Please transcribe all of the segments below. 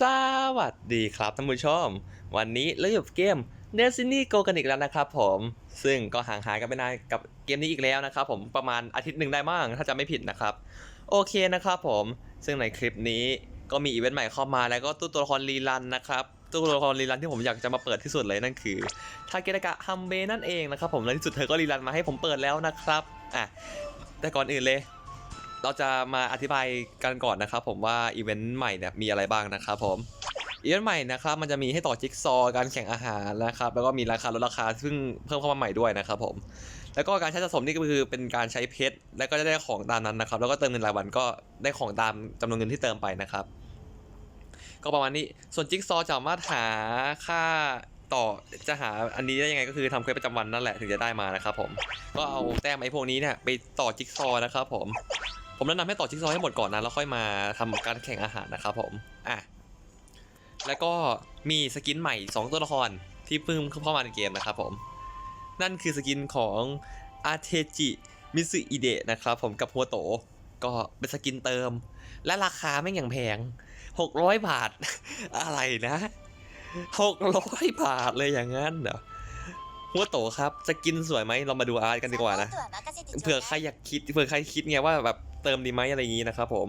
สวัสดีครับท่านผู้ชม วันนี้เราอยู่เกม Destiny Go กันอีกแล้วนะครับผม ซึ่งก็ห่างหายกันไปนานกับเกมนี้อีกแล้วนะครับผมประมาณอาทิตย์หนึ่งได้บ้างถ้าจะไม่ผิดนะครับ โอเคนะครับผม ซึ่งในคลิปนี้ก็มีอีเวนต์ใหม่เข้ามาแล้วก็ตู้ตัวละครรีรันนะครับตู้ตัวละครรีรันที่ผมอยากจะมาเปิดที่สุดเลยนั่นคือทาเกตากะฮัมเบนั่นเองนะครับผมและที่สุดเธอก็รีรันมาให้ผมเปิดแล้วนะครับอะแต่ก่อนอื่นเลย เราจะมาอธิบายกันก่อนนะครับผมว่าอีเวนต์ใหม่เนี่ยมีอะไรบ้างนะครับผมอีเวนต์ใหม่นะครับมันจะมีให้ต่อจิ๊กซอว์การแข่งอาหารนะครับแล้วก็มีราคาลดราคาซึ่งเพิ่มเข้ามาใหม่ด้วยนะครับผมแล้วก็การใช้สะสมนี่ก็คือเป็นการใช้เพชรแล้วก็จะได้ของตามนั้นนะครับ แล้วก็เติมเงินรายวันก็ได้ของตามจำนวนเงินที่เติมไปนะครับ ก็ประมาณนี้ส่วนจิ๊กซอว์จะสามารถหาค่าต่อจะหาอันนี้ได้ยังไงก็คือทำเควสประจำวันนั่นแหละถึงจะได้มานะครับผมก็เอาแต้มไอ้พวกนี้เนี่ยไปต่อจิ๊กซอว์นะครับผม ผมแนะนำให้ต่อจิ๊กซอว์ให้หมดก่อนนะ แล้วค่อยมาทำการแข่งอาหารนะครับผมอะแล้วก็มีสกินใหม่ 2 ตัวละครที่เพิ่งเข้ามาในเกมนะครับผม นั่นคือสกินของอาเทจิมิซึอิเดะนะครับผมกับหัวโต ก็เป็นสกินเติม และราคาไม่อย่างแพง 600 บาท อะไรนะ 600 บาทเลยอย่างนั้นเหรอหัวโตครับสกินสวยไหมเรามาดูอาร์ตกันดีกว่านะเผื่อใครอยากคิดเผื่อใครคิดไงว่าแบบ เติมดีไหมอะไรอย่างนี้นะครับผม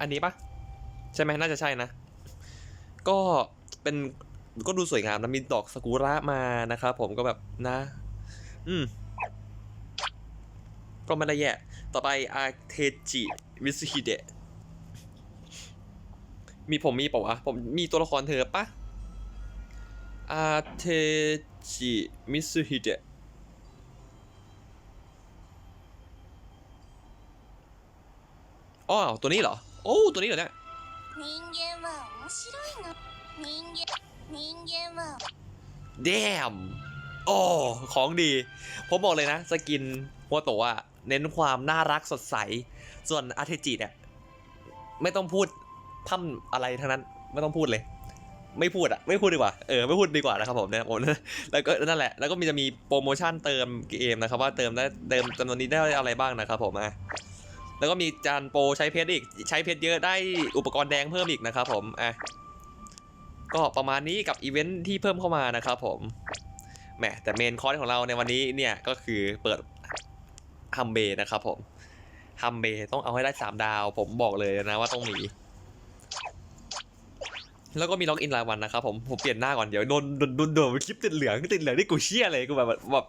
อันนี้ปะใช่ไหมน่าจะใช่นะ ก็เป็นก็ดูสวยงามนะมีดอกสกุระมานะครับผมก็แบบนะ อืม ก็ไม่ได้แย่ ต่อไปอาเทจิมิสฮิเดะมีผมมีเปล่าวะ ผมมีตัวละครเธอปะอาเทจิมิสฮิเดะ อ๋อตัวนี้เหรอ โอ้ตัวนี้เหรอเนี่ยเดมโอ้ของดี ผมบอกเลยนะ สกินหัวโตะเน้นความน่ารักสดใส ส่วนอาเทจิเนี่ยไม่ต้องพูดพั่มอะไรทั้งนั้น ไม่ต้องพูดเลย ไม่พูดอะไม่พูดดีกว่า เออ ไม่พูดดีกว่านะครับผมเนะผมแล้วก็นั่นแหละ แล้วก็มีจะมีโปรโมชั่นเติมเกมนะครับ ว่าเติมได้เติมจำนวนนี้ได้อะไรบ้างนะครับผมอะ แล้วก็มีจานโปรใช้เพชรอีก ใช้เพชรเยอะได้อุปกรณ์แดงเพิ่มอีกนะครับผมอะก็ประมาณนี้กับอีเวนท์ที่เพิ่มเข้ามานะครับผมแหมแต่เมนคอร์สของเราในวันนี้เนี่ยก็คือเปิดฮัมเบนะครับผมฮัมเบต้องเอาให้ได้ 3 ดาว ผมบอกเลยนะว่าต้องมี แล้วก็มีล็อกอินรายวันนะครับผมผมเปลี่ยนหน้าก่อนเดี๋ยวโดนโดนโดนโดนคลิปติดเหลืองติดเหลืองนี่กูเชี่ยเลยกูแบบแบบ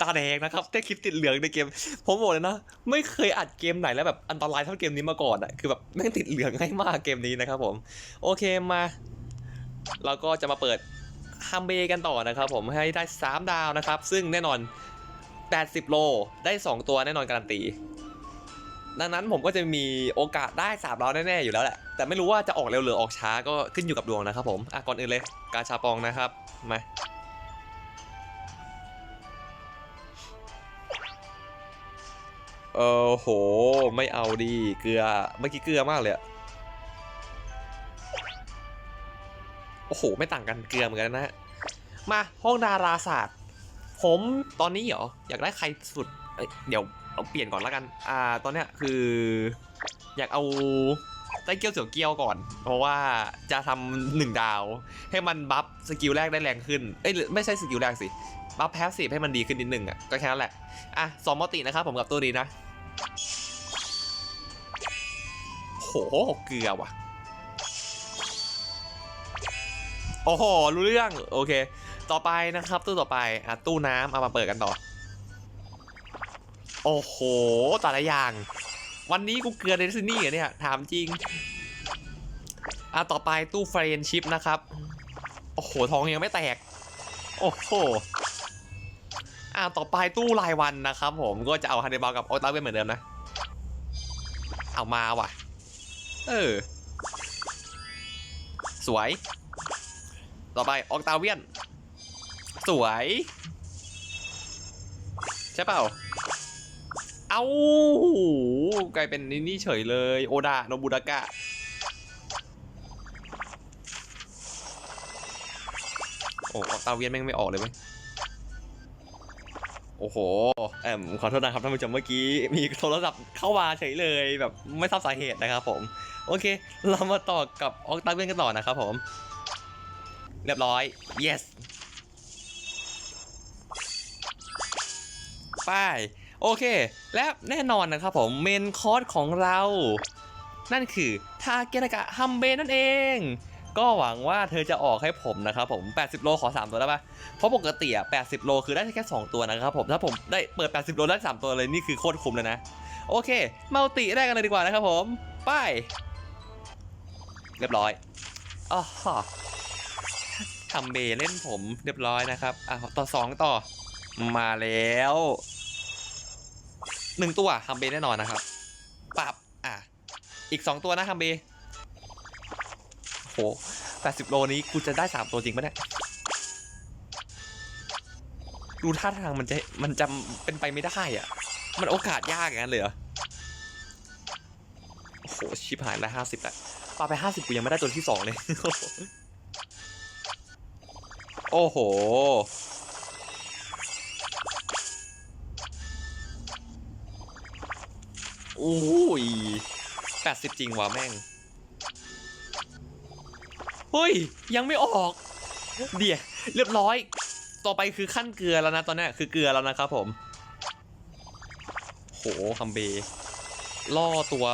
ตาแดงนะครับแต่คลิปติดเหลืองในเกม ผมบอกเลยนะ ไม่เคยอัดเกมไหนแล้วแบบอันตรายเท่าเกมนี้มาก่อนอะคือแบบแม่งติดเหลืองง่ายมากเกมนี้นะครับผม โอเคมาเราก็จะมาเปิดฮัมเบกันต่อนะครับผมให้ได้ 3 ดาวนะครับ ซึ่งแน่นอน 80 โลได้ 2 ตัวแน่นอนการันตี ดังนั้นผมก็จะมีโอกาสได้3ดาวแน่ๆอยู่แล้วแหละ แต่ไม่รู้ว่าจะออกเร็วหรือออกช้าก็ขึ้นอยู่กับดวงนะครับผมอะก่อนอื่นเลย กาชาปองนะครับ มา เออโห ไม่เอาดีเกลือ เมื่อกี้เกลือมากเลยอะโอ้โห ไม่ต่างกันเกลือเหมือนกันนะฮะ มาห้องดาราศาสตร์ ผมตอนนี้เหรอ อยากได้ใครสุด เอ้ยเดี๋ยวเอาเปลี่ยนก่อนแล้วกัน อ่า ตอนเนี้ยคือ อยากเอาไต้เกียวเสี่ยวเกียวก่อน เพราะว่าจะทำหนึ่งดาว ให้มันบัฟสกิลแรกได้แรงขึ้น เอ้ยไม่ใช่สกิลแรกสิบัฟแพสซีฟให้มันดีขึ้นนิดนึงอะก็แค่นั้นแหละ อะสองมอตินะครับผมกับตัวนี้นะโหเกลือว่ะ โอ้โห รู้เรื่อง โอเค ต่อไปนะครับ ตู้ต่อไปอะตู้น้ำเอามาเปิดกันต่อ โอ้โหแต่ละอย่าง วันนี้กูเกลือเดซินี่เหรอเนี่ย ถามจริง อะ ต่อไปตู้เฟรนชิพนะครับ โอ้โห ทองยังไม่แตก โอ้โห อะ ต่อไปตู้รายวันนะครับผมก็จะเอาฮันเดบาลกับโอตาเวนเหมือนเดิมนะ เอามาว่ะ เออ สวย ต่อไปออกตาเวียน สวย ใช่เปล่า เอากลายเป็นนี่นี่เฉยเลย โอดาโนบุดากะโอ้ตาเวียนแม่งไม่ออกเลยไหมโอ้โหแอมขอโทษนะครับท่านผู้ชมเมื่อกี้ มีโทรศัพท์เข้ามาเฉยเลยแบบไม่ทราบสาเหตุนะครับผม โอเค เรามาต่อกับออกตาเวนกันต่อนะครับผม เรียบร้อย yes ไป้าย โอเค และแน่นอนนะครับผมเมนคอร์สของเรา นั่นคือทาเกะกะฮัมเบนั่นเอง ก็หวังว่าเธอจะออกให้ผมนะครับผม 80 โลขอ 3 ตัวได้ปะเพราะปกติอะ80 โลคือได้แค่ 2 ตัวนะครับผม ถ้าผมได้เปิด 80 โลได้ 3 ตัวเลยนี่คือโคตรคุ้มเลยนะ โอเค มัลติได้กันเลยดีกว่านะครับผม ไป เรียบร้อยอ๋อทำเบเล่นผมเรียบร้อยนะครับ อะต่อสองต่อ มาแล้ว หนึ่งตัวทำเบแน่นอนนะครับปรับอะ อีกสองตัวนะทำเบโหแปดสิบโลนี้กูจะได้สามตัวจริงปะเนี่ยดูท่าทางมันจะมันจะเป็นไปไม่ได้อะ มันโอกาสยากอย่างนั้นเลยเหรอโอ้โหชิบหายละห้าสิบละปาไปห้าสิบกูยังไม่ได้ตัวที่สองเลย โอ้โห โอ้ยแปดสิบจริงว่ะแม่ง เฮ้ย ยังไม่ออก เดี๋ยวเรียบร้อย ต่อไปคือขั้นเกลือแล้วนะตอนนี้คือเกลือแล้วนะครับผม โหคัมเบล่อตัว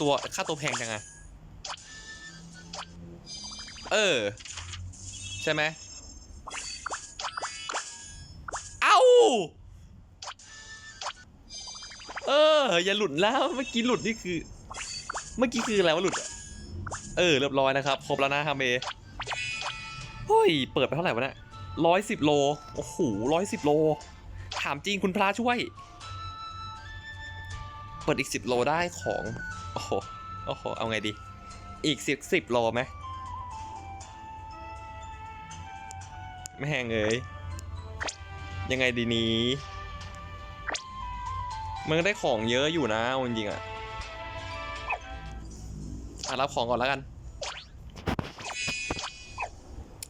ตัวค่าตัวแพงจังไงเออ ใช่ไหมเอ้า เออ อย่าหลุดแล้วเมื่อกี้หลุดนี่คือ เมื่อกี้คืออะไรวะหลุด เออเรียบร้อยนะครับครบแล้วนะคัมเบเฮ้ยเปิดไปเท่าไหร่วะเนี่ยร้อยสิบโลโอ้โหร้อยสิบโล ถามจริงคุณพระช่วย เปิดอีกสิบโลได้ของ โอ้โหโอ้โหเอาไงดี อีกสิบสิบโลไหมไม่แหงเอ้ยยังไงดีนี้ มันก็ได้ของเยอะอยู่นะจริงๆอะอะรับของก่อนแล้วกัน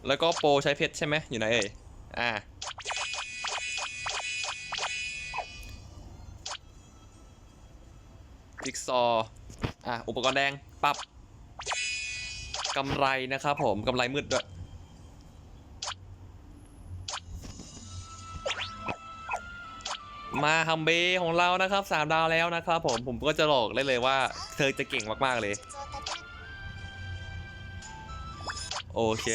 แล้วก็โปรใช้เพชรใช่ไหมอยู่ไหนเอ่ย อ่า จิ๊กซอว์อะ อุปกรณ์แดง ปับ กำไรนะครับผม กำไรมืดด้วย มาฮัมเบของเรานะครับสามดาวแล้วนะครับผมผมก็จะหลอกได้เลยว่า เธอจะเก่งมากๆเลย โอเค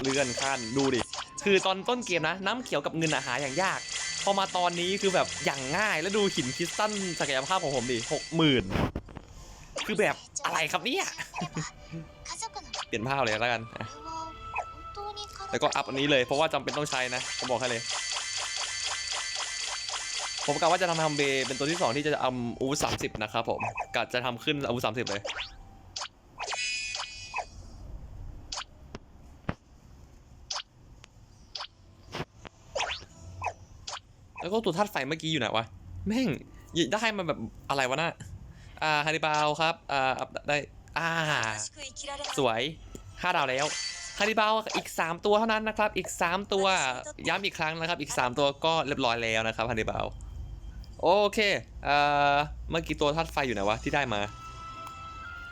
เลื่อนขั้นดูดิ คือตอนต้นเกมนะ น้ำเขียวกับเงินอาหารอย่างยาก พอมาตอนนี้คือแบบอย่างง่ายแล้วดูหินคริสตัลศักยภาพของผมดิหกหมื่นคือแบบอะไรครับเนี่ย เปลี่ยนภาพเลยแล้วกัน แล้วก็อัพอันนี้เลยเพราะว่าจำเป็นต้องใช้นะผมบอกให้เลย ผมกะว่าจะทำทำเบเป็นตัวที่สองที่จะทำอูสามสิบนะครับผมกะจะทำขึ้นอูสามสิบเลยแล้วก็ตัวธาตุไฟเมื่อกี้อยู่ไหนวะ แม่งได้มันแบบอะไรวะน่ะอ่าฮาริบาวครับ อ่าได้ อ่า สวยห้าดาวแล้ว คาริบาวอีก 3 ตัวเท่านั้นนะครับ อีก 3 ตัวย้ำอีกครั้งนะครับ อีก 3 ตัวก็เรียบร้อยแล้วนะครับคาริบาวโอเคเอ่อเมื่อกี้ตัวธาตุไฟอยู่ไหนวะที่ได้มา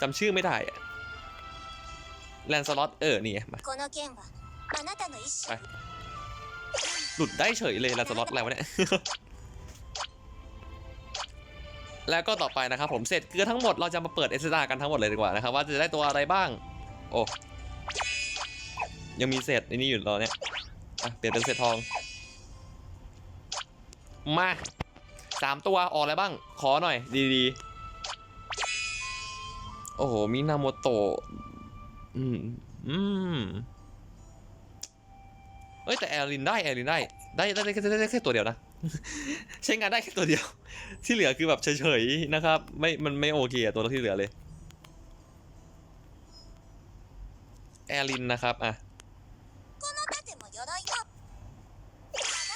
จำชื่อไม่ได้แลนสล็อตเออนี่มาหลุดได้เฉยเลยแลนสล็อตอะไรวะเนี่ยแล้วก็ต่อไปนะครับผมเสร็จเกือทั้งหมดเราจะมาเปิดเอสตากันทั้งหมดเลยดีกว่านะครับว่าจะได้ตัวอะไรบ้าง โอ้ ยังมีเศษไอ้นี่อยู่ตอนเนี้ยอะเปลี่ยนเป็นเศษทอง มาสามตัวออกอะไรบ้าง ขอหน่อย ดีๆ โอ้โห มินาโมโตะอืม อืมเอ้ยแต่แอรินได้แอรินได้ได้ได้ได้แค่ได้ได้แค่ตัวเดียวนะ ใช้งานได้แค่ตัวเดียว ที่เหลือคือแบบเฉยๆนะครับ ไม่มันไม่โอเคอะตัวที่เหลือเลย แอรินนะครับอะ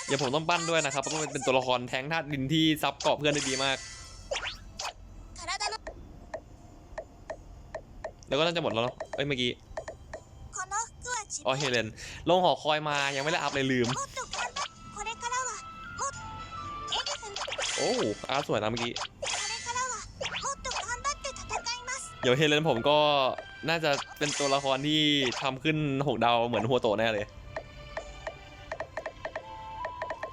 อย่ายผมต้องปั้นด้วยนะครับเพราะมันเป็นตัวละครแทงธาตุดินที่ซับเกาะเพื่อนได้ดีมาก แล้วก็น่าจะหมดแล้วเอ้ยเมื่อกี้อ๋อเฮเลนลงหอคอยมายังไม่ได้อัพเลยลืม โอ้อาร์สวยนะเมื่อกี้เดี๋ยวเฮเลนผมก็น่าจะเป็นตัวละครที่ทำขึ้นหกดาวเหมือนหัวโตแน่เลย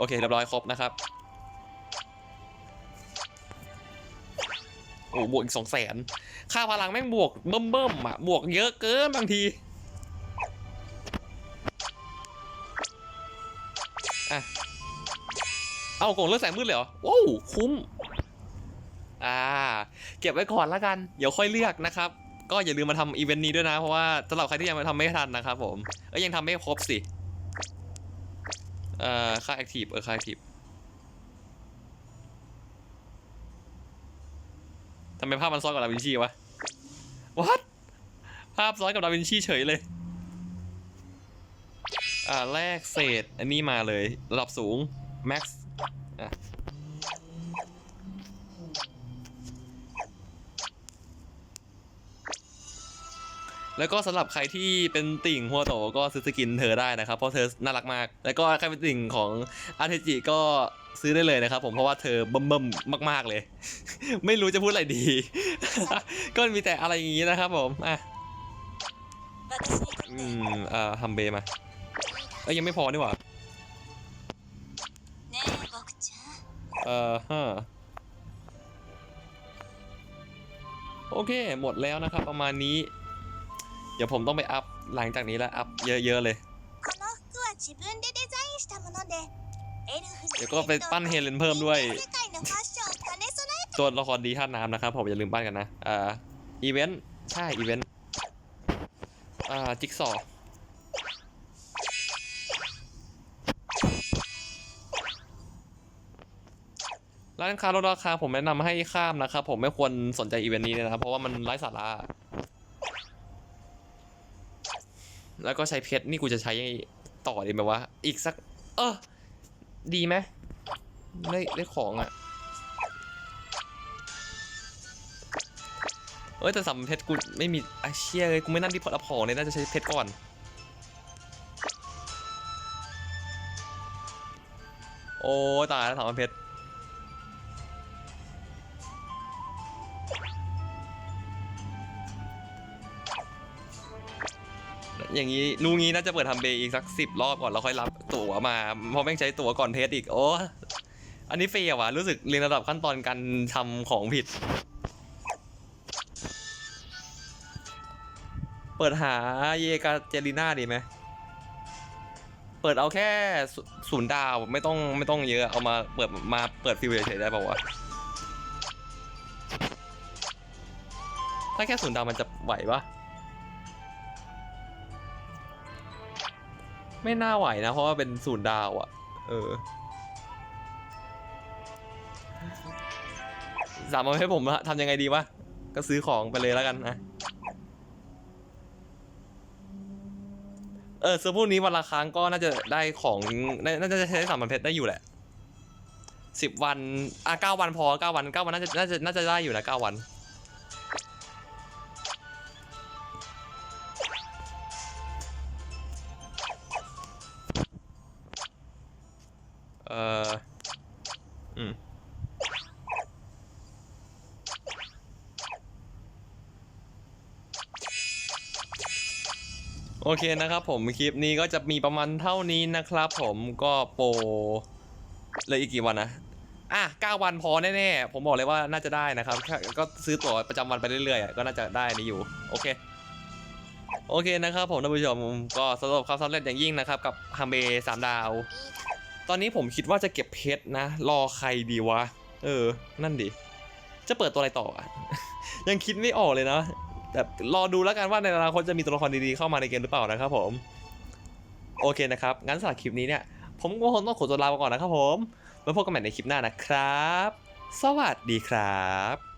โอเคเรียบร้อยครบนะครับโอ้บวกอีกสองแสนค่าพลังแม่งบวกเบิ่มเบิ่มๆอะบวกเยอะเกินบางทีอะเอากล่องเลือกแสงมืดเลยเหรอว้าวคุ้มอ่าเก็บไว้ก่อนแล้วกัน เดี๋ยวค่อยเลือกนะครับ ก็อย่าลืมมาทำอีเวนต์นี้ด้วยนะ เพราะว่าสำหรับใครที่ยังไม่ทำไม่ทันนะครับผมเอ้ยยังทำไม่ครบสิ เอ่อค่าแอคทีฟเออค่าแอคทีฟทำไมภาพมันซ้อนกับดาวินชีวะ what ภาพซ้อนกับดาวินชีเฉยเลย อ่าแรกเศษอันนี้มาเลยระดับสูง max แล้วก็สำหรับใครที่เป็นติ่งหัวโตก็ซื้อสกินเธอได้นะครับ เพราะเธอน่ารักมาก แล้วก็ใครเป็นติ่งของอาเทจิก็ซื้อได้เลยนะครับผมเพราะว่าเธอบิ่มๆมาก ๆเลย ไม่รู้จะพูดอะไรดี ก็มีแต่อะไรอย่างนี้นะครับผมอะอืมอ่าฮัมเบมาเอ้ยยังไม่พอนี่หว่าเอ่อฮะโอเค หมดแล้วนะครับ ประมาณนี้ ดี๋ยวผมต้องไปอัพหลังจากนี้แล้วอัพเยอะ ๆ เลย この服は自分でデザインしたものでエルフの เดี๋ยวก็ไปปั้นเฮเลนเพิ่มด้วย 人間世界のファッションを兼ね備え ตัวละครดีท่าน้ำนะครับ ผมอย่าลืมปั้นกันนะ อ่า อีเวนต์ ใช่ อีเวนต์ อ่า จิ๊กซอว์ร้านค้าลดราคาผมแนะนำให้ข้ามนะครับ ผมไม่ควรสนใจอีเวนต์นี้เลยนะครับ เพราะว่ามันไร้สาระ แล้วก็ใช้เพชรนี่กูจะใช้ต่อดีไหมวะอีกสัก เออดีไหมได้ได้ของอะเอ้ยแต่สำเพชรกูไม่มีไอาเชี่ยเลยกูไม่นั่นที่พอรับของเลยน่าจะใช้เพชรก่อนโอ้ตายแล้วสามเพชร อย่างนี้รู้งี้น่าจะเปิดทำเบย์อีกสักสิบรอบก่อนแล้วค่อยรับตั๋วมาเพราะแม่งใช้ตั๋วก่อนเทสอีก โอ้อันนี้เฟย์ว่ะรู้สึกเรียนระดับขั้นตอนการทำของผิด เปิดหาเยกาเจลิน่าดีไหมเปิดเอาแค่ศูนย์ดาวไม่ต้องไม่ต้องเยอะเอามาเปิดมาเปิดฟิวเฉยได้ป่าวะถ้าแค่ศูนย์ดาวมันจะไหวปะ ไม่น่าไหวนะ เพราะว่าเป็นศูนย์ดาวอะเออสามเอาให้ผมทำยังไงดีวะ ก็ซื้อของไปเลยแล้วกันนะเออซื้อพวกนี้วันละครั้งก็น่าจะได้ของน่าน่าจะใช้สามพันเพชรได้อยู่แหละสิบวันอะเก้าวันพอเก้าวันเก้าวันน่าจะน่าจะน่าจะได้อยู่นะเก้าวัน เคนะครับผมคลิปนี้ก็จะมีประมาณเท่านี้นะครับ ผมก็โปรเลยอีกกี่วันนะอะ9วันพอแน่ๆ ผมบอกเลยว่าน่าจะได้นะครับ ก็ซื้อตั๋วประจำวันไปเรื่อยๆ ก็น่าจะได้นี่อยู่ โอเค โอเคนะครับผมท่านผู้ชมก็สำหรับความสำเร็จอย่างยิ่งนะครับ กับฮัมเบสามดาว ตอนนี้ผมคิดว่าจะเก็บเพชรนะ รอใครดีวะ เออ นั่นดิ จะเปิดตัวอะไรต่ออะ ยังคิดไม่ออกเลยนะ แต่รอดูแล้วกันว่าในอนาคตจะมีตัวละครดีๆเข้ามาในเกมหรือเปล่านะครับผม โอเคนะครับ งั้นสำหรับคลิปนี้เนี่ย ผมก็คงต้องขอตัวลาไปก่อนนะครับผมไว้พบกันใหม่ในคลิปหน้านะครับ สวัสดีครับ